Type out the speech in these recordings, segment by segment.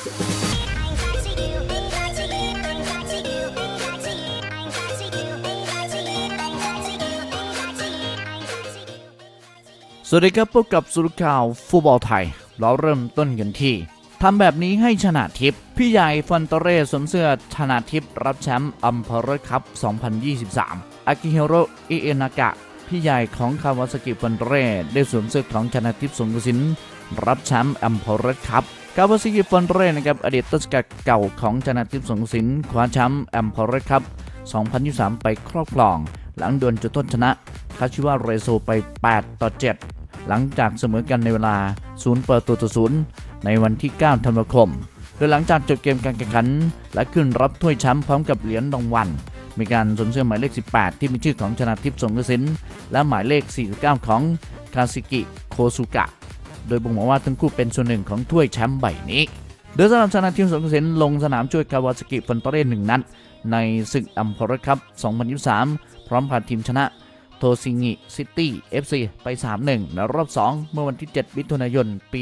สวัสดีครับพบกับสุรข่าวฟุตบอลไทย เราเริ่มต้นกันที่ทำแบบนี้ให้ชนะทิพย์พี่ใหญ่ฟันเตเร่สวมเสื้อชนะทิพย์รับแชมป์อัมเพอร์คัพ 2023 อากิเฮโรอิเอนากะ พี่ใหญ่ของคาวาซากิฟันเตเร่ได้สวมเสื้อของชนะทิพย์สงกสิน รับแชมป์อัมเพอร์คัพ คาวาซากิฟันเร่นะครับอดีตต้นสกัดเก่าของชนะทิพย์สงสินคว้าแชมป์แอมพอร์คัพ2023 ไปครอบครอง หลังดวลจุดโทษชนะคาชิวาเรโซไป 8 ต่อ 7 หลังจากเสมอกันในเวลา 0 ประตูต่อ0ในวันที่ 9 ธันวาคมโดยหลังจากจบเกมการแข่งขัน และขึ้นรับถ้วยแชมป์พร้อมกับเหรียญรางวัลมีการสวมเสื้อหมายเลข 18 ที่มีชื่อของชนะทิพย์สงกระสินและหมายเลข 49 ของคาซิกิโคซุกะ โดยบ่งบอกว่าทั้งคู่เป็นส่วนหนึ่งของถ้วยแชมป์ใบนี้ โดยสำหรับชนะทิพย์สงกระสินลงสนามช่วยคาวาซากิฟอนโตเร่หนึ่งนัดในศึกอัมพร์คัพ2023 พร้อมพาทีมชนะโทซิงิซิตี้ FC ไป 3-1 ในรอบ 2 เมื่อวันที่ 7 มิถุนายน ปี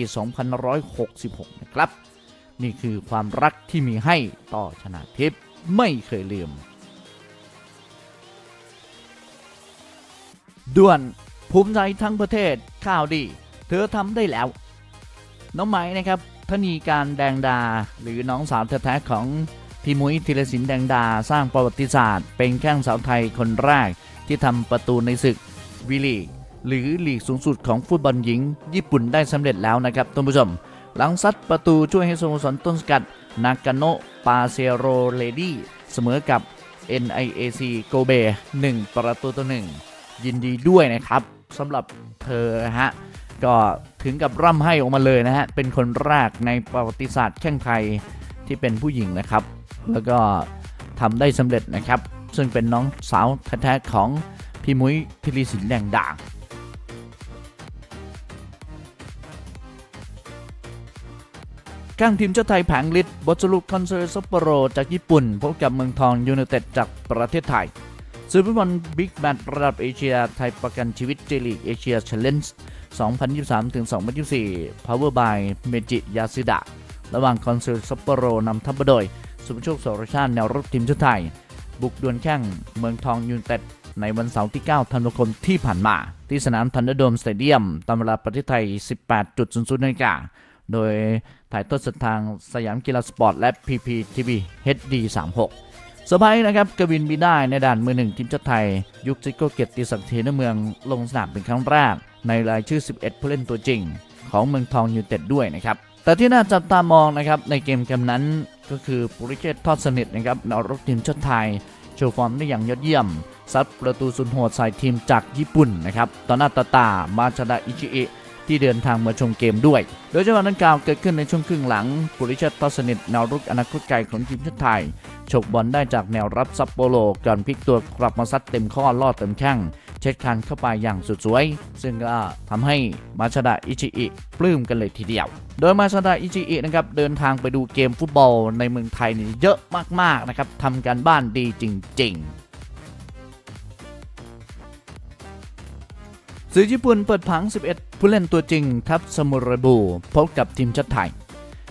2566 นะครับ นี่คือความรักที่มีให้ต่อชนะทิพย์ไม่เคยลืม ด่วนภูมิใจทั้งประเทศข่าวดี เธอทำได้แล้ว น้องไหม้นะครับธนีการแดงดา หรือน้องสาวแท้ๆของพี่มุ้ยธีรศิลป์แดงดาสร้างประวัติศาสตร์ เป็นแข้งสาวไทยคนแรกที่ทำประตูในศึกวีลีกหรือลีกสูงสุดของฟุตบอลหญิง ญี่ปุ่นได้สำเร็จแล้วนะครับท่านผู้ชม หลังซัดประตูช่วยให้สโมสรต้นสกัด นากาโนะปาเซโรเลดี้เสมอกับ NIAC โกเบ 1 ประตูต่อ1ยินดีด้วยนะครับสำหรับเธอฮะ ก็ถึงกับร่ำให้ออกมาเลยนะฮะ เป็นคนแรกในประวัติศาสตร์แข่งไทยที่เป็นผู้หญิงนะครับ แล้วก็ทำได้สำเร็จนะครับ ซึ่งเป็นน้องสาวแท้ๆของพี่มุ้ยธิริสินแดงด่างข้างทีมชาติไทยแผงฤทธิ์บทสรุปคอนเสิร์ตซัปโปโร จากญี่ปุ่น พบกับเมืองทองยูไนเต็ดจากประเทศไทยซูเปอร์บอลบิ๊กแมตช์ระดับเอเชียไทยประกันชีวิตเจลีกเอเชียเชลเลนจ์ 2023-2024 Power by เมจิยาซิดะระหว่างคอนเสิร์ตซัปโปโรนำทัพมาโดย สุภโชคสรชาติแนวรับทีมชาติไทย บุกดวลแข่งเมืองทองยูนเต็ด ในวันเสาร์ที่ 9 ธันวาคมที่ผ่านมา ที่สนามทันเดอร์โดมสเตเดียม ตามเวลาประเทศไทย 18.00นาฬิกาโดยถ่ายทอดสดทางสยามกีฬาสปอร์ตและ PPTV HD 36 เซอร์ไพรส์นะครับกวินบีได้ในด่านมือหนึ่งทีมชาติไทย ยุคซิโก้เกียรติศักดิ์เทนเมืองลงสนามเป็นครั้งแรก ในรายชื่อ 11 ผู้เล่นตัวจริง ของเมืองทองยูไนเต็ดด้วยนะครับแต่ที่น่าจับตามองนะครับในเกมเกมนั้นก็คือปุริเชษฐ์ทอดสนิทนะครับนรกทีมชาติไทยโชว์ฟอร์มได้อย่างยอดเยี่ยม ซัดประตูสุนโหดใส่ทีมจากญี่ปุ่นนะครับต่อหน้าตาตามาชดาอิชิอิ ที่เดินทางมาชมเกมด้วย โดยจังหวะดังกล่าวเกิดขึ้นในช่วงครึ่งหลังปุริชัดทอสนิทแนวรุกอนาคตไกลของทีมชาติไทยฉกบอลได้จากแนวรับซัปโปโลก่อนพลิกตัวกลับมาซัดเต็มข้อลอดเต็มแข้งเช็ดคันเข้าไปอย่างสุดสวย ซึ่งก็ทำให้มาชดาอิชิอิปลื้มกันเลยทีเดียว โดยมาชดาอิชิอินะครับเดินทางไปดูเกมฟุตบอลในเมืองไทยนี่เยอะมากๆนะครับทำการบ้านดีจริง ๆ สื่อญี่ปุ่นเปิดผัง 11 ผู้เล่นตัวจริง ทัพสมุไรบู พบกับทีมชาติไทย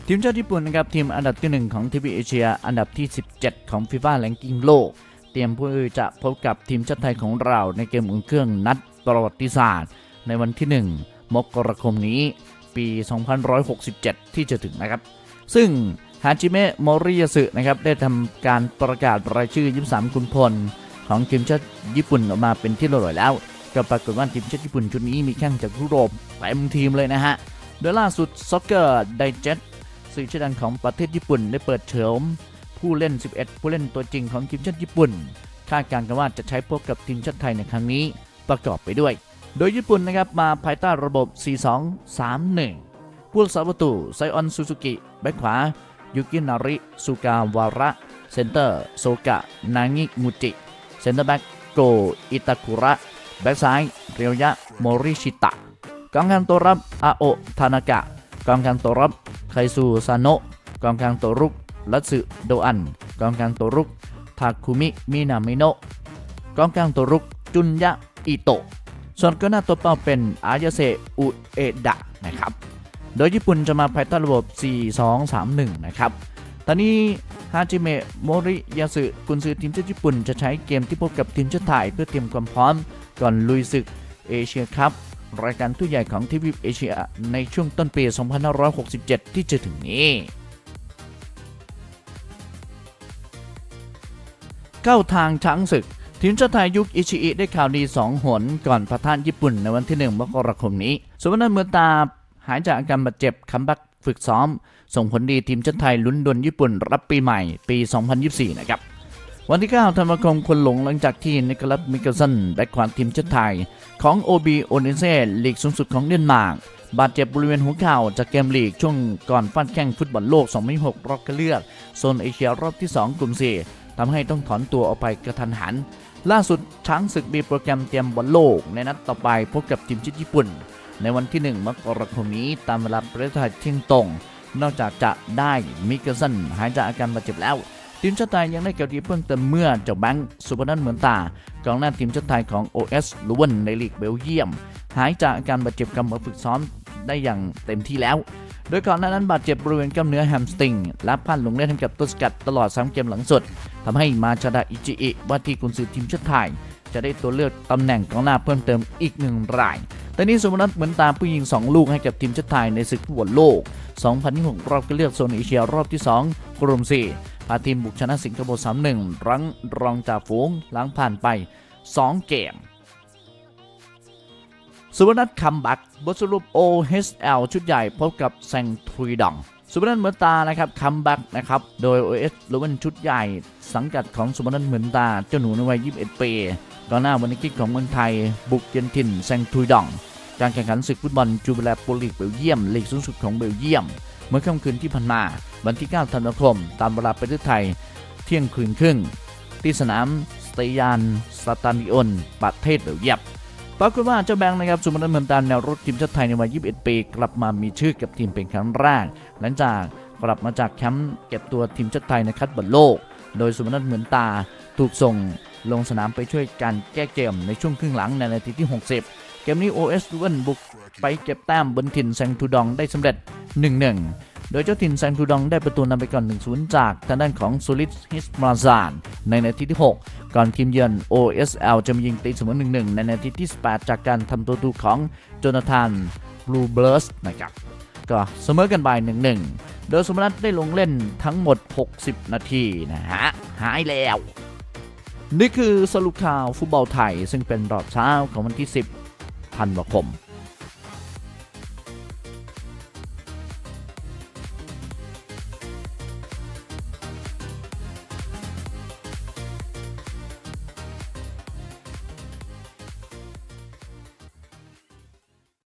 ทีมชาติญี่ปุ่นนะครับทีมอันดับที่ 1 ของทีวีเอเชีย อันดับที่ 17 ของฟีฟ่าแ a งกิ้งโลก เตรียมเพื่จะพบกับทีมชาติไทยของเราในเกมอุ่นเครื่องนัดประวัติศาสตร์ ในวันที่ 1 มกราคมนี้ ปี 2567 ที่จะถึงนะครับ ซึ่งฮาจิเมะโมริยาสึนะครับได้ทำการประกาศรายชื่อ 23กุนพลของทีมชาติญี่ปุ่นออกมาเป็นที่เรียบร้อยแล้ว ก็ปรากฏว่าทีมชาติญี่ปุ่นชุดนี้มีแข้งจากยุโรปเต็มทีมเลยนะฮะ โดยล่าสุด Soccer Digest สื่อชื่อดังของประเทศญี่ปุ่นได้เปิดเผยผู้เล่น 11 ผู้เล่นตัวจริงของทีมชาติญี่ปุ่น คาดการณ์กันว่าจะใช้พบกับทีมชาติไทยในครั้งนี้ประกอบไปด้วย โดยญี่ปุ่นนะครับมาภายใต้ระบบ 4-2-3-1 ผู้รักษาประตูไซออนซูซูกิแบ็คขวายุกินาริสุกาวาระเซนเตอร์โซกะนางิมุจิเซนเตอร์แบ็กโกอิตาคุระ แบ็กซ้าย เรียวยะ โมริชิตะกองกลางตัวรับอาโอะทานากะกองกลางตัวรับไคซูซาโนะกองกลางตัวรุกรัตสึโดอันกองกลางตัวรุกทาคุมิมินามิโนะกองกลางตัวรุกจุนยะอิโตะส่วนกองหน้าตัวเป้าเป็นอายาเซอุเอดะนะครับ โดยญี่ปุ่นจะมาภายใต้ระบบ 4-2-3-1 นะครับ ตอนนี้ฮาจิเมะโมริยาสึกุนซือทีมชาติญี่ปุ่นจะใช้เกมที่พบกับทีมชาติไทยเพื่อเตรียมความพร้อม ก่อนลุยศึกเอเชียคัพรายการทุกใหญ่ของทีวีเอเชียในช่วงต้นปี 2567 ที่จะถึงนี้เข้าทางช้างศึก ทีมชาติไทยยุคอิชิอิได้ข่าวดี 2 หน ก่อนประทานญี่ปุ่นในวันที่ 1 มกราคมนี้สุวรรณเมือตาหายจากอาการบาดเจ็บคัมบ็กฝึกซ้อม ส่งผลดีทีมชาติไทยลุ้นดวลญี่ปุ่นรับปีใหม่ปี 2024 นะครับ วันที่ 9 ธันวาคมคนหลงหลังจากที่นิโคลัสมิเกลสันแบ็คขวาทีมชาติไทย ของโอบีโอเนเซ่ลีกสูงสุดของเดนมาร์กบาดเจ็บบริเวณหัวเข่าจากเกมลีกช่วงก่อนฟาดแข่งฟุตบอลโลก 2006 รอบคัดเลือกโซนเอเชียรอบที่ 2 กลุ่ม 4 ทำให้ต้องถอนตัวออกไปกระทันหัน ล่าสุดช้างศึกมีโปรแกรมเตรียมบอลโลก ในนัดต่อไปพบกับทีมชาติญี่ปุ่น ในวันที่ 1 มกราคมนี้ตามเวลาประเทศไทยเที่ยงตรง นอกจากจะได้มิเกลสันหายจากอาการบาดเจ็บแล้ว ทีมชาติไทยยังได้เกียวดีเพิ่มเติมเมื่อเจ้าแบงค์สุพนันท์เหมือนตากองหน้าทีมชาติไทยของ OS ลุวนในลีกเบลเยียม หายจากอาการบาดเจ็บกำลังฝึกซ้อมได้อย่างเต็มที่แล้ว โดยก่อนหน้านั้นบาดเจ็บบริเวณกล้ามเนื้อแฮมสตริง และพลาดลงเล่นให้กับตัวสกัดตลอด3เกมหลังสุดทำให้มาชาดาอิจิอิว่าที่กุนซือทีมชาติไทย จะได้ตัวเลือกตำแหน่งกองหน้าเพิ่มเติมอีกหนึ่งรายแต่นี้สุพนัทเหมือนตามผู้ยิง 2 ลูกให้กับทีมชาติไทยในศึกฟุตบอลโลก 2026 รอบคัดเลือกโซนเอเชียรอบที่ 2 กลุ่ม4 พาทีมบุกชนะสิงคโปร์ 3-1 รั้งรองจ่าฝูงหลังผ่านไป 2 เกม สุวรรณคัมบักบทสรุป OHL ชุดใหญ่พบกับแซงทรีดองสุวรรณเหมือนตานะครับคัมบักนะครับ โดย OS หรือว่าชุดใหญ่ สังกัดของสุวรรณเหมือนตา เจ้าหนูในวัย 21 ปีก่อนหน้าวันนี้คิกของเมืองไทย บุกเยือนถิ่นแซงทรีดอง การแข่งขันศึกฟุตบอลจูเบลาโปลีกเบลเยียมลีกสูงสุดของเบลเยียม เมื่อค่ำคืนที่ผ่านมาวันที่ 9 ธันวาคม ตามเวลาประเทศไทย เที่ยงคืนครึ่ง ที่สนามสเตยานสตานิออนประเทศเบลเยียมปรากฏว่าเจ้าแบงค์นะครับสุมนันท์เหมือนตาแนวรุกทีมชาติไทยในวัย 21 ปี กลับมามีชื่อกับทีมเป็นครั้งแรก หลังจากกลับมาจากแคมป์เก็บตัวทีมชาติไทยในคัดบอลโลก โดยสุมนันเหมือนตาถูกส่งลงสนามไปช่วยการแก้เกมในช่วงครึ่งหลังในนาทีที่ 60 เกมนี้ OS ลุวนบุกไปเก็บแต้มบนถิ่นแซงทูดองได้สำเร็จ 1-1 โดยเจ้าถิ่นแซงทูดองได้ประตูนำไปก่อน 1-0 จากทางด้านของซูริสฮิสมาซานในนาทีที่ 6 ก่อนทีมเยือน OSL จะมายิงตีเสมอ 1-1 ในนาทีที่ 18 จากการทำตัวตูของโจนาธานบลูเบิร์สนะครับก็เสมอกันไป1-1 โดยสมนัทได้ลงเล่นทั้งหมด 60 นาทีนะฮะหายแล้ว นี่คือสรุปข่าวฟุตบอลไทย ซึ่งเป็นรอบเช้าของวันที่ 10 ธันวาคม